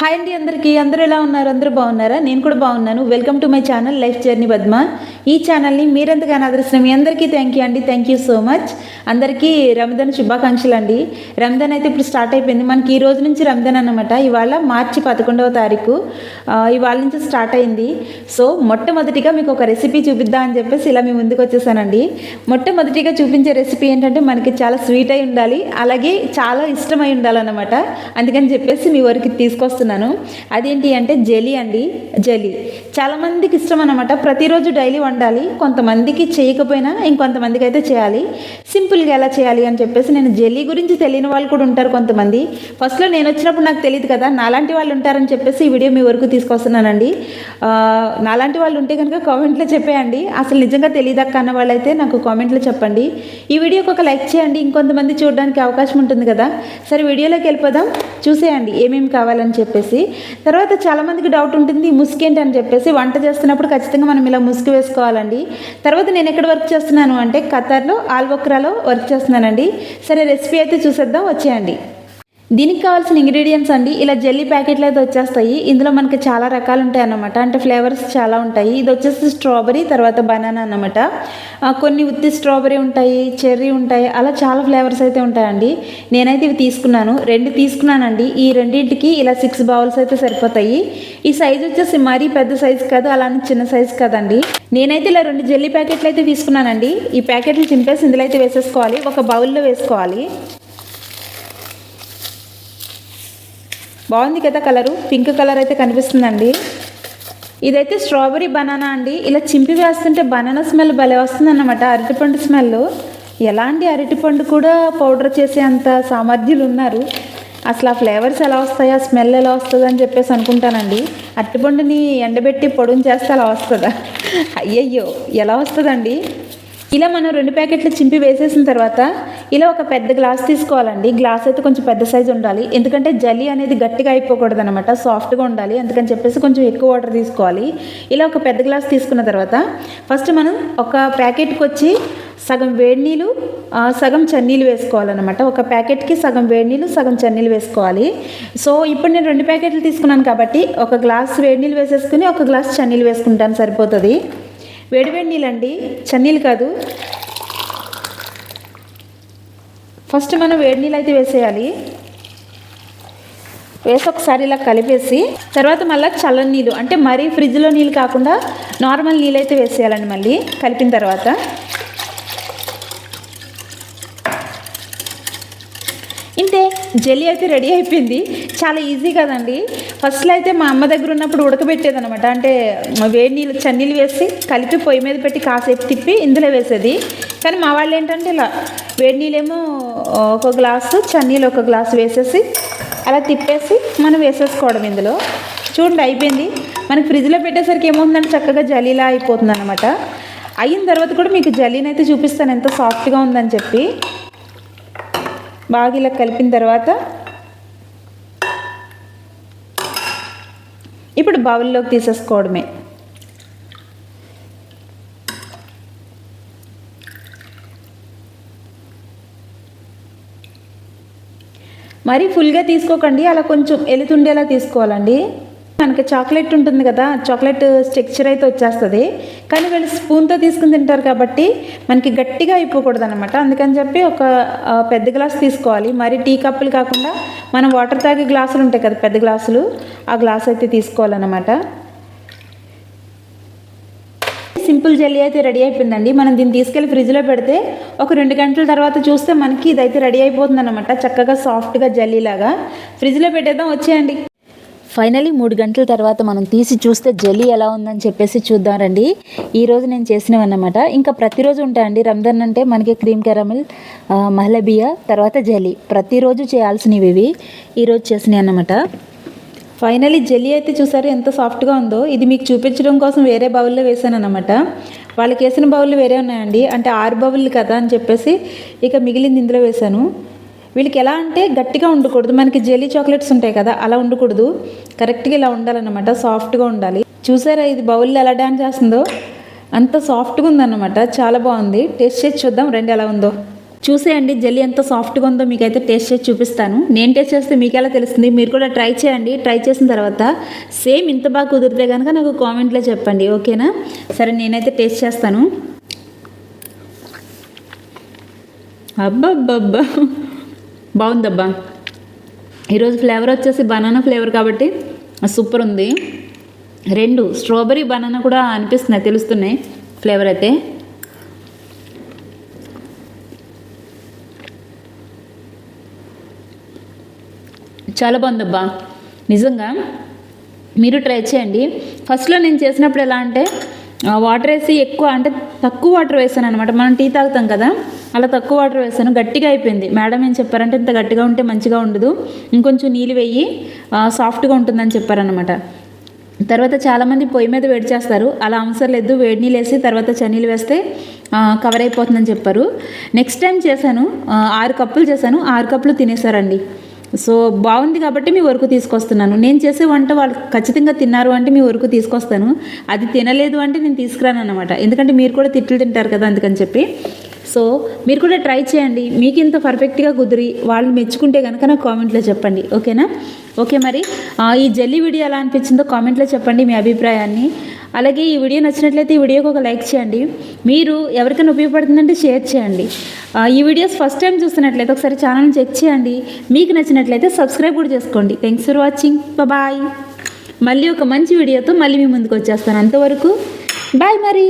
Hi అండి అందరికీ. అందరూ ఎలా ఉన్నారు? అందరూ బాగున్నారా? నేను కూడా బాగున్నాను. Welcome to my channel life journey Padma ఈ ఛానల్ని మీరెంతగానో ఆదరిస్తున్న? మీ అందరికీ థ్యాంక్ యూ అండి. థ్యాంక్ యూ సో మచ్ అందరికీ రంజాన్ శుభాకాంక్షలు అండి. రంజాన్ అయితే ఇప్పుడు స్టార్ట్ అయిపోయింది. మనకి ఈ రోజు నుంచి రంజాన్ అన్నమాట. ఇవాళ మార్చి పదకొండవ తారీఖు. ఇవాళ నుంచి స్టార్ట్ అయింది. సో మొట్టమొదటిగా మీకు ఒక రెసిపీ చూపిద్దాం అని చెప్పేసి ఇలా మీ ముందుకు వచ్చేసానండి. మొట్టమొదటిగా చూపించే రెసిపీ ఏంటంటే మనకి చాలా స్వీట్ అయి ఉండాలి. అలాగే చాలా ఇష్టమై ఉండాలన్నమాట. అందుకని చెప్పేసి మీ వరకు తీసుకొస్తున్నాను. అదేంటి అంటే జెలీ అండి జెలీ. చాలామందికి ఇష్టం అనమాట ప్రతిరోజు డైలీ వండాలి. కొంతమందికి చేయకపోయినా ఇంకొంతమందికి అయితే చేయాలి. సింపుల్గా ఎలా చేయాలి అని చెప్పేసి నేను జెలీ గురించి తెలియని వాళ్ళు కూడా ఉంటారు కొంతమంది. ఫస్ట్లో నేను వచ్చినప్పుడు నాకు తెలియదు కదా నాలాంటి వాళ్ళు ఉంటారని చెప్పేసి ఈ వీడియో మీ వరకు తీసుకొస్తున్నానండి. నాలాంటి వాళ్ళు ఉంటే కనుక కామెంట్లో చెప్పేయండి. అసలు నిజంగా తెలియదక్క అన్న వాళ్ళైతే నాకు కామెంట్లో చెప్పండి. ఈ వీడియోకి ఒక లైక్ చేయండి. ఇంకొంతమంది చూడడానికి అవకాశం ఉంటుంది కదా. సరే వీడియోలోకి వెళ్ళిపోదాం. చూసేయండి ఏమేమి కావాలని చెప్పేసి. తర్వాత చాలామందికి డౌట్ ఉంటుంది ముసుగు ఏంటి? అని చెప్పేసి. వంట చేస్తున్నప్పుడు ఖచ్చితంగా మనం ఇలా ముసుగు వేసుకోవాలండి. తర్వాత నేను ఎక్కడ వర్క్ చేస్తున్నాను అంటే ఖతార్లో ఆల్బక్రాలో వర్క్ చేస్తున్నానండి. సరే రెసిపీ అయితే చూసేద్దాం వచ్చేయండి. దీనికి కావాల్సిన ఇంగ్రీడియంట్స్ అండి. ఇలా జెల్లీ ప్యాకెట్లు అయితే వచ్చేస్తాయి. ఇందులో మనకి చాలా రకాలు ఉంటాయి అన్నమాట. అంటే ఫ్లేవర్స్ చాలా ఉంటాయి. ఇది వచ్చేసి స్ట్రాబెరీ తర్వాత బనానా అన్నమాట. కొన్ని ఉత్తి స్ట్రాబెరీ ఉంటాయి చెర్రీ ఉంటాయి. అలా చాలా ఫ్లేవర్స్ అయితే ఉంటాయండి. నేనైతే ఇవి తీసుకున్నాను. రెండు తీసుకున్నానండి. ఈ రెండింటికి ఇలా సిక్స్ బౌల్స్ అయితే సరిపోతాయి. ఈ సైజ్ వచ్చేసి మరీ పెద్ద సైజ్ కాదు అలానే చిన్న సైజ్ కదండి. నేనైతే ఇలా రెండు జెల్లీ ప్యాకెట్లు అయితే తీసుకున్నానండి. ఈ ప్యాకెట్లు చింపేసి ఇందులో అయితే వేసేసుకోవాలి. ఒక బౌల్లో వేసుకోవాలి. బాగుంది కదా కలరు? పింక్ కలర్ అయితే కనిపిస్తుందండి. ఇదైతే స్ట్రాబెరీ బనానా అండి. ఇలా చింపి వేస్తుంటే బనానా స్మెల్ భలే వస్తుందన్నమాట అరటిపండు స్మెల్. ఎలాంటి అరటిపండు కూడా పౌడర్ చేసే అంత సామర్థ్యులు ఉన్నారు. అసలు ఆ ఫ్లేవర్స్ ఎలా వస్తాయి ఆ స్మెల్ ఎలా వస్తుంది అని చెప్పేసి అనుకుంటానండి. అరటిపండుని ఎండబెట్టి పొడుని చేస్తే అలా వస్తుందా? అయ్యయ్యో ఎలా వస్తుందండి? ఇలా మనం రెండు ప్యాకెట్లు చింపి వేసేసిన తర్వాత ఇలా ఒక పెద్ద గ్లాస్ తీసుకోవాలండి. గ్లాస్ అయితే కొంచెం పెద్ద సైజు ఉండాలి. ఎందుకంటే జల్లీ అనేది గట్టిగా అయిపోకూడదు అనమాట సాఫ్ట్గా ఉండాలి. అందుకని చెప్పేసి కొంచెం ఎక్కువ వాటర్ తీసుకోవాలి. ఇలా ఒక పెద్ద గ్లాస్ తీసుకున్న తర్వాత ఫస్ట్ మనం ఒక ప్యాకెట్కి వచ్చి సగం వేడి నీళ్ళు సగం చన్నీళ్ళు వేసుకోవాలన్నమాట. ఒక ప్యాకెట్కి సగం వేడి నీళ్ళు సగం చన్నీళ్ళు వేసుకోవాలి. సో ఇప్పుడు నేను రెండు ప్యాకెట్లు తీసుకున్నాను కాబట్టి ఒక గ్లాస్ వేడి నీళ్ళు వేసేసుకుని ఒక గ్లాస్ చన్నీళ్ళు వేసుకుంటాను సరిపోతుంది. వేడి వేడి నీళ్ళండి. చన్నీళ్ళు కాదు. ఫస్ట్ మనం వేడి నీళ్ళు అయితే వేసేయాలి. వేసి ఒకసారి ఇలా కలిపేసి తర్వాత మళ్ళీ చల్లని నీళ్ళు అంటే మరీ ఫ్రిడ్జ్లో నీళ్ళు కాకుండా నార్మల్ నీళ్ళు అయితే వేసేయాలండి మళ్ళీ కలిపిన తర్వాత. ఇంతే జెల్లీ అయితే రెడీ అయిపోయింది. చాలా ఈజీ కదండి. ఫస్ట్లో అయితే మా అమ్మ దగ్గర ఉన్నప్పుడు ఉడకబెట్టేది అనమాట అంటే వేడి నీళ్ళు చన్నీళ్ళు వేసి కలిపి పొయ్యి మీద పెట్టి కాసేపు తిప్పి ఇందులో వేసేది. కానీ మా వాళ్ళు ఏంటంటే ఇలా వేడి నీళ్ళేమో ఒక గ్లాసు చన్నీళ్ళు ఒక గ్లాసు వేసేసి అలా తిప్పేసి మనం వేసేసుకోవడం ఇందులో. చూడండి అయిపోయింది. మనకి ఫ్రిడ్జ్లో పెట్టేసరికి ఏమవుతుందంటే చక్కగా జలీలా అయిపోతుంది అనమాట అయిన తర్వాత కూడా మీకు జల్లీని అయితే చూపిస్తాను ఎంత సాఫ్ట్గా ఉందని చెప్పి. బాగా ఇలా కలిపిన తర్వాత ఇప్పుడు బౌల్లోకి తీసేసుకోవడమే. మరీ ఫుల్గా తీసుకోకండి అలా కొంచెం ఎలుతుండేలా తీసుకోవాలండి. మనకి చాక్లెట్ ఉంటుంది కదా చాక్లెట్ స్ట్రక్చర్ అయితే వచ్చేస్తుంది. కానీ వీళ్ళు స్పూన్తో తీసుకుని తింటారు కాబట్టి మనకి గట్టిగా అయిపోకూడదు అనమాట అందుకని చెప్పి ఒక పెద్ద గ్లాస్ తీసుకోవాలి. మరి టీ కప్పులు కాకుండా మనం వాటర్ తాగే గ్లాసులు ఉంటాయి కదా పెద్ద గ్లాసులు ఆ గ్లాస్ అయితే తీసుకోవాలన్నమాట. జెల్లీ అయితే రెడీ అయిపోయిందండి. మనం దీన్ని తీసుకెళ్ళి ఫ్రిడ్జ్లో పెడితే ఒక రెండు గంటల తర్వాత చూస్తే మనకి ఇదైతే రెడీ అయిపోతుంది అనమాట చక్కగా సాఫ్ట్గా జెల్లీ లాగా ఫ్రిడ్జ్లో పెట్టేద్దాం వచ్చేయండి. ఫైనలీ మూడు గంటల తర్వాత మనం తీసి చూస్తే జెల్లీ ఎలా ఉందని చెప్పేసి చూద్దాం రండి ఈరోజు నేను చేసినవి అన్నమాట ఇంకా ప్రతిరోజు ఉంటాయండి రంజాన్ అంటే మనకి క్రీమ్ కెరమిల్ ఆ, మహలబియా తర్వాత జెల్లీ. ప్రతిరోజు చేయాల్సినవి ఇవి. ఈరోజు చేసినవి అన్నమాట. ఫైనలీ జెల్లీ అయితే చూసారు ఎంత సాఫ్ట్గా ఉందో? ఇది మీకు చూపించడం కోసం వేరే బౌల్లో వేసాను అనమాట వాళ్ళకి వేసిన బౌళ్ళు వేరే ఉన్నాయండి. అంటే ఆరు బౌళ్ళు కదా అని చెప్పేసి ఇక మిగిలింది ఇందులో వేశాను వీళ్ళకి ఎలా అంటే గట్టిగా ఉండకూడదు. మనకి జెల్లీ చాక్లెట్స్ ఉంటాయి కదా అలా ఉండకూడదు. కరెక్ట్గా ఇలా ఉండాలన్నమాట. సాఫ్ట్గా ఉండాలి. చూసారా ఇది బౌల్లో ఎలా డ్యాన్స్ చేస్తుందో? అంత సాఫ్ట్గా ఉందన్నమాట. చాలా బాగుంది. టేస్ట్ చేసి చూద్దాం. రెండు ఎలా ఉందో. చూసేయండి జెల్లీ ఎంత సాఫ్ట్గా ఉందో మీకైతే టేస్ట్ చేసి చూపిస్తాను. నేను టేస్ట్ చేస్తే మీకు ఎలా తెలుస్తుంది? మీరు కూడా ట్రై చేయండి. ట్రై చేసిన తర్వాత సేమ్ ఇంత బాగా కుదిరితే కనుక నాకు కామెంట్లో చెప్పండి. ఓకేనా? సరే నేనైతే టేస్ట్ చేస్తాను. అబ్బబ్బబ్బా! బాగుందబ్బా. ఈరోజు ఫ్లేవర్ వచ్చేసి బనానా ఫ్లేవర్ కాబట్టి సూపర్ ఉంది. రెండు స్ట్రాబెరీ బనానా కూడా అనిపిస్తున్నాయి తెలుస్తున్నాయి ఫ్లేవర్ అయితే. చాలా బాగుందబ్బా. నిజంగా మీరు ట్రై చేయండి. ఫస్ట్లో నేను చేసినప్పుడు ఎలా అంటే వాటర్ వేసి ఎక్కువ అంటే తక్కువ వాటర్ వేసాను అనమాట మనం టీ తాగుతాం కదా అలా తక్కువ వాటర్ వేసాను. గట్టిగా అయిపోయింది. మేడం ఏం చెప్పారంటే ఇంత గట్టిగా ఉంటే మంచిగా ఉండదు. ఇంకొంచెం నీళ్ళు వేయి సాఫ్ట్గా ఉంటుందని చెప్పారనమాట తర్వాత చాలామంది పొయ్యి మీద వేడి చేస్తారు. అలా అవసరం లేదు. వేడి నీళ్ళు వేసి తర్వాత చన్నీళ్ళు వేస్తే కవర్ అయిపోతుందని చెప్పారు. నెక్స్ట్ టైం చేశాను ఆరు కప్పులు చేశాను. ఆరు కప్పులు తినేసారండి. సో బాగుంది కాబట్టి మీ వరకు తీసుకొస్తున్నాను. నేను చేసే వంట వాళ్ళు ఖచ్చితంగా తిన్నారు అంటే మీ వరకు తీసుకొస్తాను. అది తినలేదు అంటే నేను తీసుకురాను అనమాట ఎందుకంటే మీరు కూడా తిట్లు తింటారు కదా అందుకని చెప్పి. సో మీరు కూడా ట్రై చేయండి. మీకు ఇంత పర్ఫెక్ట్గా కుదిరి వాళ్ళు మెచ్చుకుంటే కనుక నాకు కామెంట్లో చెప్పండి. ఓకేనా? ఓకే మరి. ఈ జల్లీ వీడియో ఎలా అనిపించిందో కామెంట్లో చెప్పండి మీ అభిప్రాయాన్ని. అలాగే ఈ వీడియో నచ్చినట్లయితే ఈ వీడియోకి ఒక లైక్ చేయండి. మీరు ఎవరికైనా ఉపయోగపడుతుందంటే షేర్ చేయండి. ఈ వీడియోస్ ఫస్ట్ టైం చూస్తున్నట్లయితే ఒకసారి ఛానల్ని చెక్ చేయండి. మీకు నచ్చినట్లయితే సబ్స్క్రైబ్ కూడా చేసుకోండి. థ్యాంక్స్ ఫర్ వాచింగ్ బాయ్ మళ్ళీ ఒక మంచి వీడియోతో మళ్ళీ మీ ముందుకు వచ్చేస్తాను. అంతవరకు బాయ్ మరి.